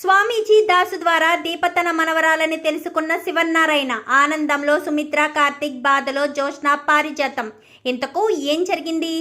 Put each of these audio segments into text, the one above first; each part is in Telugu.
స్వామీజీ దాసు ద్వారా దీపతన మనవరాలని తెలుసుకున్న శివన్నారాయణ ఆనందంలో సుమిత్ర కార్తిక్ బాధలో జోష్న పారిజాతం. ఇంతకు ఏం జరిగింది?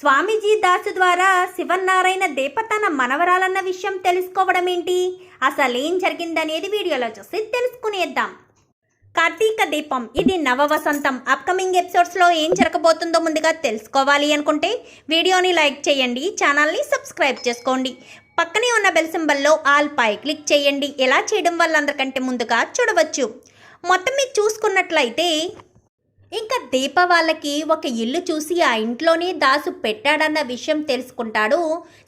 స్వామీజీ దాసు ద్వారా శివన్నారాయణ దీపతన మనవరాలన్న విషయం తెలుసుకోవడం ఏంటి? అసలేం జరిగిందనేది వీడియోలో చూసి తెలుసుకునేద్దాం. కార్తీక దీపం ఇది నవ వసంతం అప్కమింగ్ ఎపిసోడ్స్లో ఏం జరగబోతుందో ముందుగా తెలుసుకోవాలి అనుకుంటే వీడియోని లైక్ చేయండి ఛానల్ని సబ్స్క్రైబ్ చేసుకోండి. పక్కనే ఉన్న బెల్ సింబల్లో ఆల్ పై క్లిక్ చేయండి. ఎలా చేయడం వల్ల అందరికంటే ముందుగా చూడవచ్చు. మొత్తం మీరు చూసుకున్నట్లయితే ఇంకా దీప వాళ్ళకి ఒక ఇల్లు చూసి ఆ ఇంట్లోనే దాసు పెట్టాడన్న విషయం తెలుసుకుంటాడు.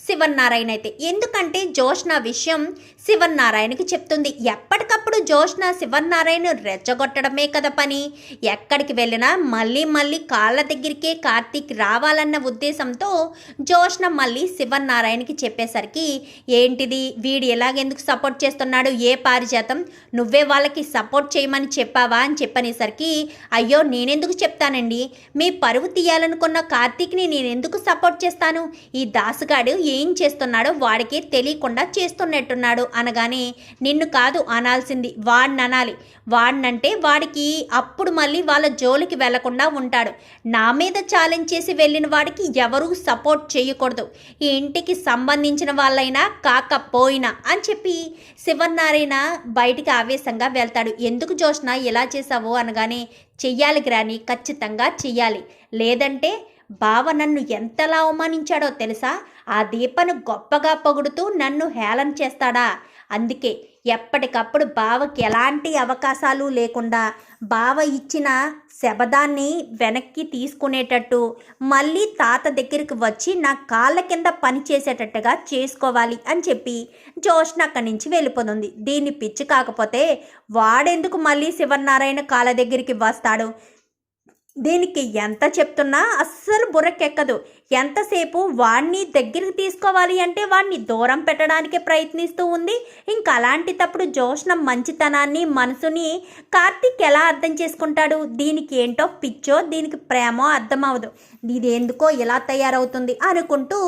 శివన్నారాయణ అయితే. ఎందుకంటే జోష్న విషయం శివన్నారాయణకి చెప్తుంది. ఎప్పటికప్పుడు జోష్న శివన్నారాయణ రెచ్చగొట్టడమే కదా పని. ఎక్కడికి వెళ్ళినా మళ్ళీ మళ్ళీ కాళ్ళ దగ్గరికే కార్తీక్ రావాలన్న ఉద్దేశంతో జోష్న మళ్ళీ శివన్నారాయణకి చెప్పేసరికి ఏంటిది? వీడు ఎలాగెందుకు సపోర్ట్ చేస్తున్నాడు? ఏ పారిజాతం? నువ్వే వాళ్ళకి సపోర్ట్ చేయమని చెప్పావా? అని చెప్పనేసరికి అయ్యో నేనెందుకు చెప్తానండి? మీ పరువు తీయాలనుకున్న కార్తీక్ని నేను ఎందుకు సపోర్ట్ చేస్తాను? ఈ దాసుగాడు ఏ ఏం చేస్తున్నాడో వాడికి తెలియకుండా చేస్తున్నట్టున్నాడు అనగానే నిన్ను కాదు అనాల్సింది వాడిని అనాలి వాడినంటే వాడికి అప్పుడు మళ్ళీ వాళ్ళ జోలికి వెళ్ళకుండా ఉంటాడు. నా మీద ఛాలెంజ్ చేసి వెళ్ళిన వాడికి ఎవరూ సపోర్ట్ చేయకూడదు. ఈ ఇంటికి సంబంధించిన వాళ్ళైనా కాకపోయినా అని చెప్పి శివనారాయణ బయటికి ఆవేశంగా వెళ్తాడు. ఎందుకు జోష్న ఎలా చేసావు అనగానే చెయ్యాలి గ్రాని ఖచ్చితంగా చెయ్యాలి. లేదంటే బావ నన్ను ఎంతలా అవమానించాడో తెలుసా? ఆ దీపను గొప్పగా పొగుడుతూ నన్ను హేళన చేస్తాడా? అందుకే ఎప్పటికప్పుడు బావకి ఎలాంటి అవకాశాలు లేకుండా బావ ఇచ్చిన శబదాన్ని వెనక్కి తీసుకునేటట్టు మళ్ళీ తాత దగ్గరికి వచ్చి నా కాళ్ళ కింద పని చేసేటట్టుగా చేసుకోవాలి అని చెప్పి జోష్ణ అక్కడి నుంచి వెళ్ళిపోతుంది. దీన్ని పిచ్చి కాకపోతే వాడెందుకు మళ్ళీ శివనారాయణ కాళ్ళ దగ్గరికి వస్తాడు? దీనికి ఎంత చెప్తున్నా అస్సలు బుర్రకెక్కదు. ఎంతసేపు వాణ్ణి దగ్గరికి తీసుకోవాలి అంటే వాడిని దూరం పెట్టడానికే ప్రయత్నిస్తూ ఉంది. ఇంకా అలాంటి తప్పుడు జోష్ణ మంచితనాన్ని మనసుని కార్తీక్ ఎలా అర్థం చేసుకుంటాడు? దీనికి ఏంటో పిచ్చో దీనికి ప్రేమో అర్థం అవ్వదు ఇది ఎందుకో ఎలా తయారవుతుంది అనుకుంటూ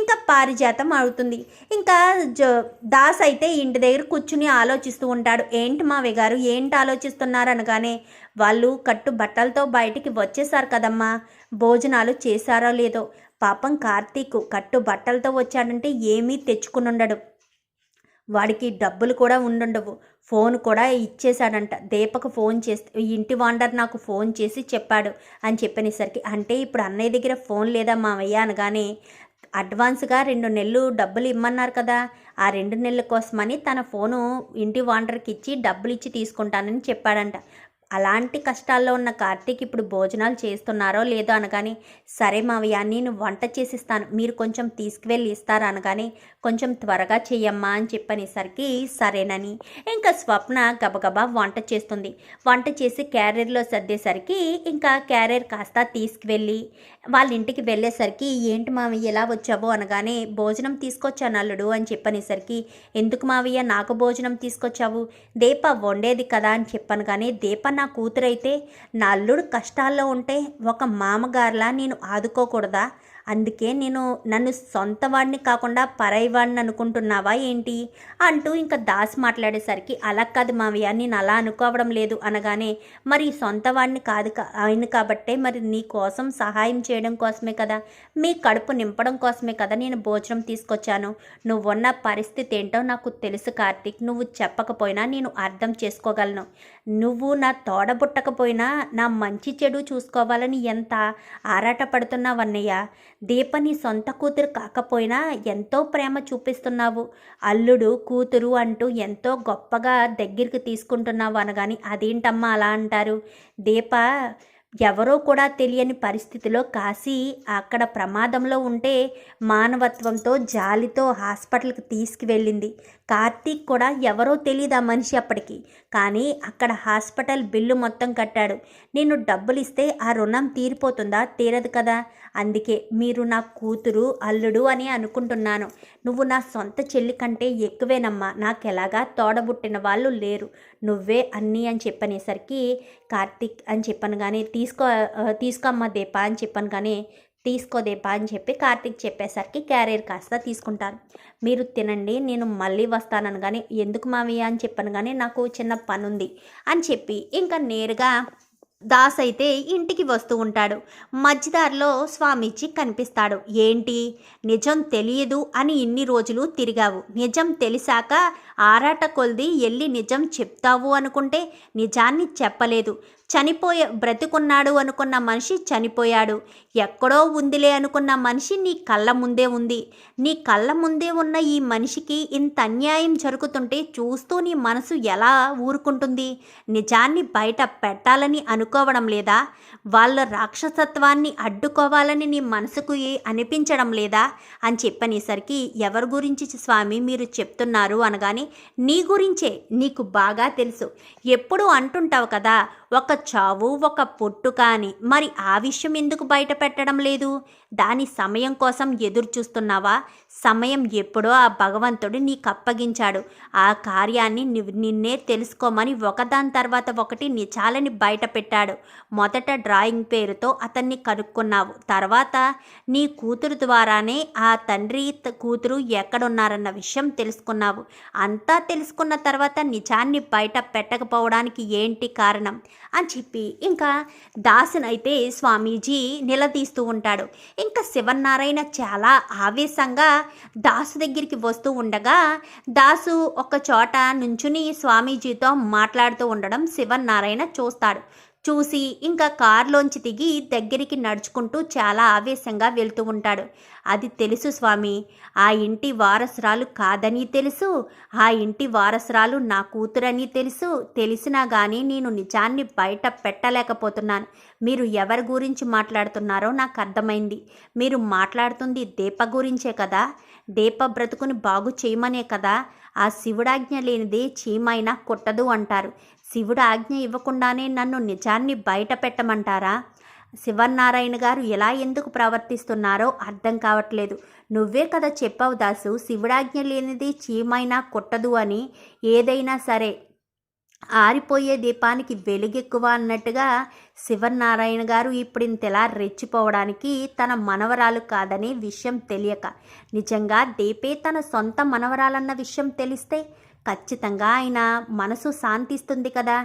ఇంకా పారిజాతం అవుతుంది. ఇంకా జో దాస్ అయితే ఇంటి దగ్గర కూర్చుని ఆలోచిస్తూ ఉంటాడు. ఏంటి మావి గారు? ఏంటి ఆలోచిస్తున్నారు అనగానే వాళ్ళు కట్టు బట్టలతో బయటికి వచ్చేసారు కదమ్మా. భోజనాలు చేశారో లేదో. పాపం కార్తీక్ కట్టు బట్టలతో వచ్చాడంటే ఏమీ తెచ్చుకుని ఉండడు వాడికి డబ్బులు కూడా ఉండుండవు. ఫోన్ కూడా ఇచ్చేశాడంట. దీపకు ఫోన్ చేస్తే ఇంటి వాండర్ నాకు ఫోన్ చేసి చెప్పాడు అని చెప్పనేసరికి అంటే ఇప్పుడు అన్నయ్య దగ్గర ఫోన్ లేదా మావయ్య అనగానే అడ్వాన్స్గా రెండు నెలలు డబ్బులు ఇమ్మన్నారు కదా. ఆ రెండు నెలల కోసమని తన ఫోను ఇంటి వాండర్కి ఇచ్చి డబ్బులు ఇచ్చి తీసుకుంటానని చెప్పాడంట. అలాంటి కష్టాల్లో ఉన్న కార్తీక్ ఇప్పుడు భోజనాలు చేస్తున్నారో లేదో అనగానే సరే మావయ్య నేను వంట చేసిస్తాను మీరు కొంచెం తీసుకువెళ్ళి ఇస్తారా అనగానే కొంచెం త్వరగా చెయ్యమ్మా అని చెప్పనేసరికి సరేనని. ఇంకా స్వప్న గబగబా వంట చేస్తుంది. వంట చేసి క్యారియర్లో సర్దేసరికి ఇంకా క్యారియర్ కాస్త తీసుకువెళ్ళి వాళ్ళ ఇంటికి వెళ్ళేసరికి ఏంటి మావయ్య ఎలా వచ్చావు? అనగానే భోజనం తీసుకొచ్చాను అల్లుడు అని చెప్పనేసరికి ఎందుకు మావయ్య నాకు భోజనం తీసుకొచ్చావు? దీప వండేది కదా అని చెప్పాను కానీ దీప నా కూతురైతే నా అల్లుడు కష్టాల్లో ఉంటే ఒక మామగారులా నేను ఆదుకోకూడదా? అందుకే నేను నన్ను సొంత వాడిని కాకుండా పరాయి వాడిని అనుకుంటున్నావా ఏంటి? అంటూ ఇంకా దాస్ మాట్లాడేసరికి అలా కాదు మావయ్య నేను అలా అనుకోవడం లేదు అనగానే మరి సొంత వాడిని కాదు ఆయన కాబట్టే మరి నీ కోసం సహాయం చేయడం కోసమే కదా? మీ కడుపు నింపడం కోసమే కదా నేను భోజనం తీసుకొచ్చాను? నువ్వున్న పరిస్థితి ఏంటో నాకు తెలుసు కార్తీక్ నువ్వు చెప్పకపోయినా నేను అర్థం చేసుకోగలను. నువ్వు నా తోడబుట్టకపోయినా నా మంచి చెడు చూసుకోవాలని ఎంత ఆరాటపడుతున్నావన్నయ్య? దీప నీ సొంత కూతురు కాకపోయినా ఎంతో ప్రేమ చూపిస్తున్నావు. అల్లుడు కూతురు అంటూ ఎంతో గొప్పగా దగ్గరికి తీసుకుంటున్నావు అనగాని అదేంటమ్మా అలా అంటారు? దీప ఎవరో కూడా తెలియని పరిస్థితిలో కాశీ అక్కడ ప్రమాదంలో ఉంటే మానవత్వంతో జాలితో హాస్పిటల్కి తీసుకువెళ్ళింది. కార్తీక్ కూడా ఎవరో తెలియదు ఆ మనిషి అప్పటికి. కానీ అక్కడ హాస్పిటల్ బిల్లు మొత్తం కట్టాడు. నేను డబ్బులు ఇస్తే ఆ రుణం తీరిపోతుందా? తీరదు కదా. అందుకే మీరు నా కూతురు అల్లుడు అని అనుకుంటున్నాను. నువ్వు నా సొంత చెల్లి కంటే ఎక్కువేనమ్మా. నాకెలాగా తోడబుట్టిన వాళ్ళు లేరు. నువ్వే అన్నీ అని చెప్పనేసరికి కార్తీక్ అని చెప్పాను కానీ తీసుకో ఆ, తీసుకో అమ్మా దీప అని చెప్పాను కానీ తీసుకో దీప అని చెప్పి కార్తీక్ చెప్పేసరికి క్యారియర్ కాస్త తీసుకుంటారు. మీరు తినండి నేను మళ్ళీ వస్తానని కానీ ఎందుకు మావయ్య అని చెప్పాను కానీ నాకు చిన్న పని ఉంది అని చెప్పి ఇంకా నేరుగా దాస్ అయితే ఇంటికి వస్తూ ఉంటాడు. మధ్యదారిలో స్వామీజీ కనిపిస్తాడు. ఏంటి? నిజం తెలియదు అని ఇన్ని రోజులు తిరిగావు. నిజం తెలిసాక ఆరాట కొలిది వెళ్ళి నిజం చెప్తావు అనుకుంటే నిజాన్ని చెప్పలేదు. చనిపోయే బ్రతికున్నాడు అనుకున్న మనిషి చనిపోయాడు. ఎక్కడో ఉందిలే అనుకున్న మనిషి నీ కళ్ళ ముందే ఉంది. నీ కళ్ళ ముందే ఉన్న ఈ మనిషికి ఇంత అన్యాయం జరుగుతుంటే చూస్తూ నీ మనసు ఎలా ఊరుకుంటుంది? నిజాన్ని బయట పెట్టాలని అనుకోవడం లేదా? వాళ్ళ రాక్షసత్వాన్ని అడ్డుకోవాలని నీ మనసుకు అనిపించడం లేదా? అని చెప్పనేసరికి ఎవరి గురించి స్వామి మీరు చెప్తున్నారు అనగానే నీ గురించే నీకు బాగా తెలుసు. ఎప్పుడు అంటుంటావు కదా ఒక చావు ఒక పొట్టు కానీ మరి ఆ విషయం ఎందుకు బయట పెట్టడం లేదు? దాని సమయం కోసం ఎదురు చూస్తున్నావా? సమయం ఎప్పుడో ఆ భగవంతుడు నీకు అప్పగించాడు ఆ కార్యాన్ని నిన్నే తెలుసుకోమని ఒకదాని తర్వాత ఒకటి నిజాలని బయట పెట్టాడు మొదట డ్రాయింగ్ పేరుతో అతన్ని కనుక్కున్నావు. తర్వాత నీ కూతురు ద్వారానే ఆ తండ్రి కూతురు ఎక్కడున్నారన్న విషయం తెలుసుకున్నావు. అంతా తెలుసుకున్న తర్వాత నిజాన్ని బయట పెట్టకపోవడానికి ఏంటి కారణం? అని చెప్పి ఇంకా దాసునైతే స్వామీజీ నిలదీస్తూ ఉంటాడు. ఇంకా శివనారాయణ చాలా ఆవేశంగా దాసు దగ్గరికి వస్తూ ఉండగా దాసు ఒక చోట నుంచుని స్వామీజీతో మాట్లాడుతూ ఉండడం శివనారాయణ చూస్తాడు. చూసి ఇంకా కారులోంచి దిగి దగ్గరికి నడుచుకుంటూ చాలా ఆవేశంగా వెళ్తూ ఉంటాడు. అది తెలుసు స్వామి. ఆ ఇంటి వారసురాలు కాదని తెలుసు. ఆ ఇంటి వారసురాలు నా కూతురని తెలుసు. తెలిసినా కానీ నేను నిజాన్ని బయట పెట్టలేకపోతున్నాను. మీరు ఎవరి గురించి మాట్లాడుతున్నారో నాకు అర్థమైంది. మీరు మాట్లాడుతుంది దీప గురించే కదా. దీప బ్రతుకుని బాగు చేయమనే కదా. ఆ శివుడాజ్ఞ లేనిదే చీమైనా కొట్టదు అంటారు. శివుడు ఆజ్ఞ ఇవ్వకుండానే నన్ను నిజాన్ని బయట పెట్టమంటారా శివనారాయణ గారు ఎలా ఎందుకు ప్రవర్తిస్తున్నారో అర్థం కావట్లేదు. నువ్వే కదా చెప్పావు దాసు శివుడాజ్ఞ లేనిది చీమైనా కొట్టదు అని. ఏదైనా సరే ఆరిపోయే దీపానికి వెలుగెక్కువ అన్నట్టుగా శివనారాయణ గారు ఇప్పుడు రెచ్చిపోవడానికి తన మనవరాలు కాదనే విషయం తెలియక. నిజంగా దీపే తన సొంత మనవరాలన్న విషయం తెలిస్తే ఖచ్చితంగా ఆయన మనసు శాంతిస్తుంది కదా.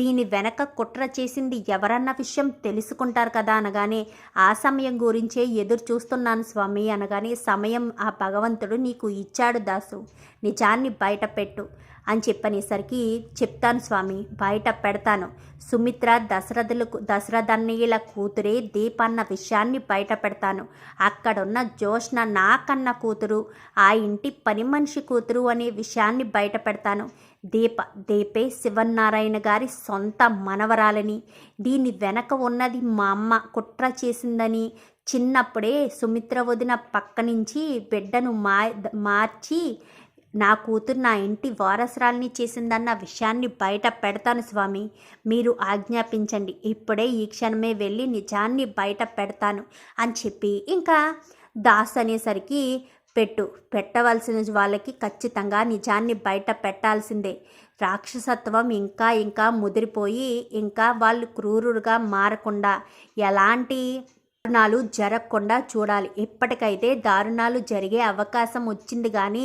దీని వెనక కుట్ర చేసింది ఎవరన్న విషయం తెలుసుకుంటారు కదా అనగానే ఆ సమయం గురించే ఎదురు చూస్తున్నాను స్వామి అనగానే సమయం ఆ భగవంతుడు నీకు ఇచ్చాడు దాసు. నిజాన్ని బయటపెట్టు. అని చెప్పనేసరికి చెప్తాను స్వామి బయట పెడతాను. సుమిత్ర దశరథులకు దశరథన్నయ్యల కూతురే దీపన్న విషయాన్ని బయట పెడతాను. అక్కడున్న జోష్న నాకన్న కూతురు ఆ ఇంటి పని మనిషి కూతురు అనే విషయాన్ని బయట పెడతాను. దీప దీపే శివనారాయణ గారి సొంత మనవరాలని. దీని వెనక ఉన్నది మా అమ్మ కుట్ర చేసిందని చిన్నప్పుడే సుమిత్ర వదిన పక్క నుంచి బిడ్డను మా మార్చి నా కూతురు నా ఇంటి వారసురాల్ని చేసిందన్న విషయాన్ని బయట పెడతాను స్వామి. మీరు ఆజ్ఞాపించండి. ఇప్పుడే ఈ క్షణమే వెళ్ళి నిజాన్ని బయట పెడతాను అని చెప్పి ఇంకా దాస్ అనేసరికి పెట్టు. పెట్టవలసిన వాళ్ళకి ఖచ్చితంగా నిజాన్ని బయట పెట్టాల్సిందే. రాక్షసత్వం ఇంకా ఇంకా ముదిరిపోయి ఇంకా వాళ్ళు క్రూరుగా మారకుండా ఎలాంటి దారుణాలు జరగకుండా చూడాలి. ఇప్పటికైతే దారుణాలు జరిగే అవకాశం వచ్చింది కానీ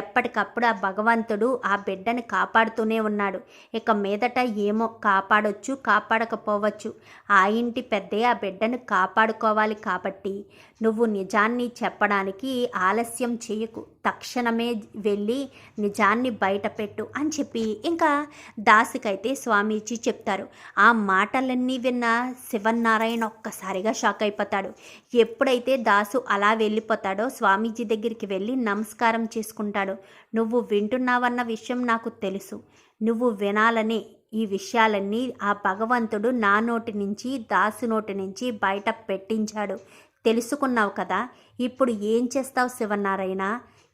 ఎప్పటికప్పుడు ఆ భగవంతుడు ఆ బిడ్డని కాపాడుతూనే ఉన్నాడు. ఇక మీదట ఏమో కాపాడొచ్చు కాపాడకపోవచ్చు. ఆ ఇంటి పెద్దే ఆ బిడ్డను కాపాడుకోవాలి కాబట్టి నువ్వు నిజాన్ని చెప్పడానికి ఆలస్యం చేయకు. తక్షణమే వెళ్ళి నిజాన్ని బయటపెట్టు అని చెప్పి ఇంకా దాసికైతే స్వామీజీ చెప్తారు. ఆ మాటలన్నీ విన్న శివనారాయణ ఒక్కసారిగా షాక్ అయిపోతాడు. ఎప్పుడైతే దాసు అలా వెళ్ళిపోతాడో స్వామీజీ దగ్గరికి వెళ్ళి నమస్కారం చేసుకుంటాడు. నువ్వు వింటున్నావన్న విషయం నాకు తెలుసు. నువ్వు వినాలనే ఈ విషయాలన్నీ ఆ భగవంతుడు నా నోటి నుంచి దాసు నోటి నుంచి బయట పెట్టించాడు. తెలుసుకున్నావు కదా ఇప్పుడు ఏం చేస్తావు శివనారాయణ?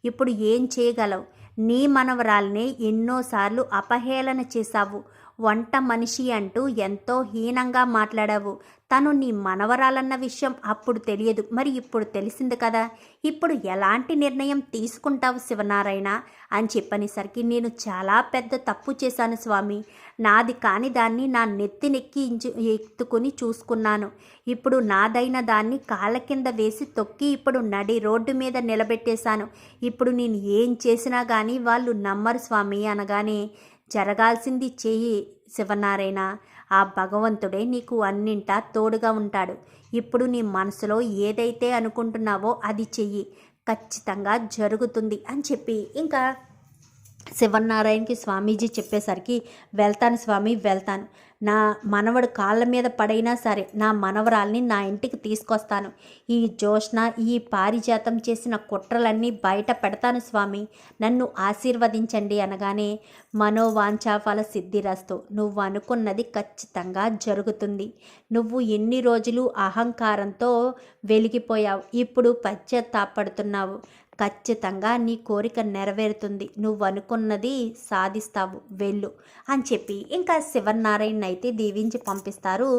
ఇప్పుడు ఏం చేయగలవు? నీ మనవరాల్ని ఎన్నోసార్లు అపహేళన చేశావు. వంట మనిషి అంటూ ఎంతో హీనంగా మాట్లాడావు. తను నీ మనవరాలన్న విషయం అప్పుడు తెలియదు. మరి ఇప్పుడు తెలిసింది కదా. ఇప్పుడు ఎలాంటి నిర్ణయం తీసుకుంటావు శివనారాయణ? అని చెప్పనేసరికి నేను చాలా పెద్ద తప్పు చేశాను స్వామి. నాది కాని దాన్ని నా నెత్తినెక్కి ఇంచు- ఎత్తుకుని చూసుకున్నాను. ఇప్పుడు నాదైన దాన్ని కాళ్ళ కింద వేసి తొక్కి ఇప్పుడు నడి రోడ్డు మీద నిలబెట్టేశాను. ఇప్పుడు నేను ఏం చేసినా కానీ వాళ్ళు నమ్మరు స్వామి అనగానే జరగాల్సింది చెయ్యి శివనారాయణ. ఆ భగవంతుడే నీకు అన్నింటా తోడుగా ఉంటాడు. ఇప్పుడు నీ మనసులో ఏదైతే అనుకుంటున్నావో అది చెయ్యి. ఖచ్చితంగా జరుగుతుంది అని చెప్పి. ఇంకా శివనారాయణకి స్వామీజీ చెప్పేసరికి వెళ్తాను స్వామి వెళ్తాను. నా మనవడు కాళ్ళ మీద పడైనా సరే నా మనవరాల్ని నా ఇంటికి తీసుకొస్తాను. ఈ జోష్న ఈ పారిజాతం చేసిన కుట్రలన్నీ బయట పెడతాను స్వామి. నన్ను ఆశీర్వదించండి అనగానే మనోవాంఛాఫల సిద్ధిరస్తు నువ్వు అనుకున్నది ఖచ్చితంగా జరుగుతుంది. నువ్వు ఎన్ని రోజులు అహంకారంతో వెలిగిపోయావు. ఇప్పుడు పశ్చాత్తాపడుతున్నావు. ఖచ్చితంగా నీ కోరిక నెరవేరుతుంది. నువ్వు అనుకున్నది సాధిస్తావు. వెళ్ళు అని చెప్పి ఇంకా శివనారాయణ అయితే దీవించి పంపిస్తారు.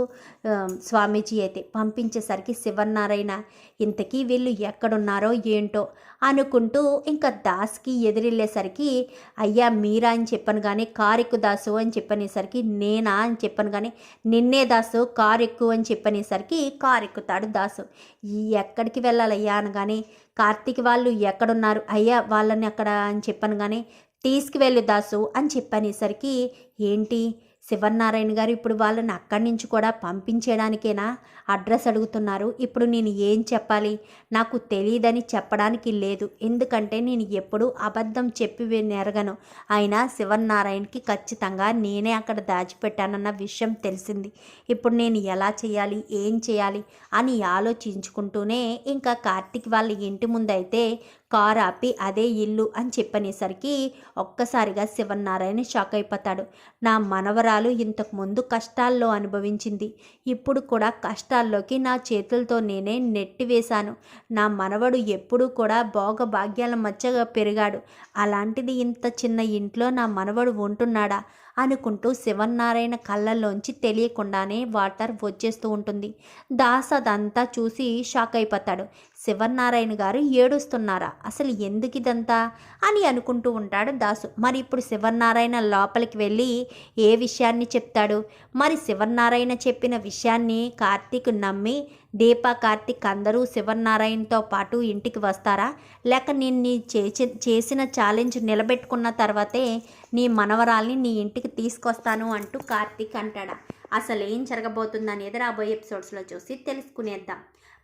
స్వామీజీ అయితే పంపించేసరికి శివనారాయణ ఇంతకీ వీళ్ళు ఎక్కడున్నారో ఏంటో అనుకుంటూ ఇంకా దాస్కి ఎదిరిల్లేసరికి అయ్యా మీరా అని చెప్పాను కానీ కారు ఎక్కు దాసు అని చెప్పనేసరికి నేనా అని చెప్పాను కానీ నిన్నే దాసు కారు ఎక్కువ అని చెప్పనేసరికి కారు ఎక్కుతాడు దాసు. ఈ ఎక్కడికి వెళ్ళాలయ్యా అనగానే కార్తీక్ వాళ్ళు ఎక్కడున్నారు? అయ్యా వాళ్ళని అక్కడ అని చెప్పాను కానీ తీసుకువెళ్ళు దాసు అని చెప్పనేసరికి ఏంటి? శివనారాయణ గారు ఇప్పుడు వాళ్ళని అక్కడి నుంచి కూడా పంపించేయడానికేనా అడ్రస్ అడుగుతున్నారు. ఇప్పుడు నేను ఏం చెప్పాలి? నాకు తెలియదని చెప్పడానికి లేదు. ఎందుకంటే నేను ఎప్పుడూ అబద్ధం చెప్పి నెరగను. అయినా శివనారాయణకి ఖచ్చితంగా నేనే అక్కడ దాచిపెట్టానన్న విషయం తెలిసింది. ఇప్పుడు నేను ఎలా చేయాలి? ఏం చేయాలి? అని ఆలోచించుకుంటూనే ఇంకా కార్తిక్ వాళ్ళ ఇంటి ముందైతే కారు ఆపి అదే ఇల్లు అని చెప్పనేసరికి ఒక్కసారిగా శివనారాయణ షాక్ అయిపోతాడు. నా మనవరాలు ఇంతకు ముందు కష్టాల్లో అనుభవించింది. ఇప్పుడు కూడా కష్టాల్లోకి నా చేతులతో నేనే నెట్టివేశాను నా మనవడు ఎప్పుడూ కూడా భోగ భాగ్యాల మధ్యగా పెరిగాడు. అలాంటిది ఇంత చిన్న ఇంట్లో నా మనవడు ఉంటున్నాడా? అనుకుంటూ శివనారాయణ కళ్ళల్లోంచి తెలియకుండానే వాటర్ వచ్చేస్తూ ఉంటుంది. దాస్ అదంతా చూసి షాక్ అయిపోతాడు. శివనారాయణ గారు ఏడుస్తున్నారా? అసలు ఎందుకు ఇదంతా అని అనుకుంటూ ఉంటాడు దాసు. మరి ఇప్పుడు శివనారాయణ లోపలికి వెళ్ళి ఏ విషయాన్ని చెప్తాడు? మరి శివనారాయణ చెప్పిన విషయాన్ని కార్తీక్ నమ్మి దీప కార్తీక్ అందరూ శివనారాయణతో పాటు ఇంటికి వస్తారా? లేక నేను నీ చేసి చేసిన ఛాలెంజ్ నిలబెట్టుకున్న తర్వాతే నీ మనవరాల్ని నీ ఇంటికి తీసుకొస్తాను అంటూ కార్తీక్ అంటాడా? అసలు ఏం జరగబోతుంది అనేది రాబోయే ఎపిసోడ్స్లో చూసి తెలుసుకునేద్దాం.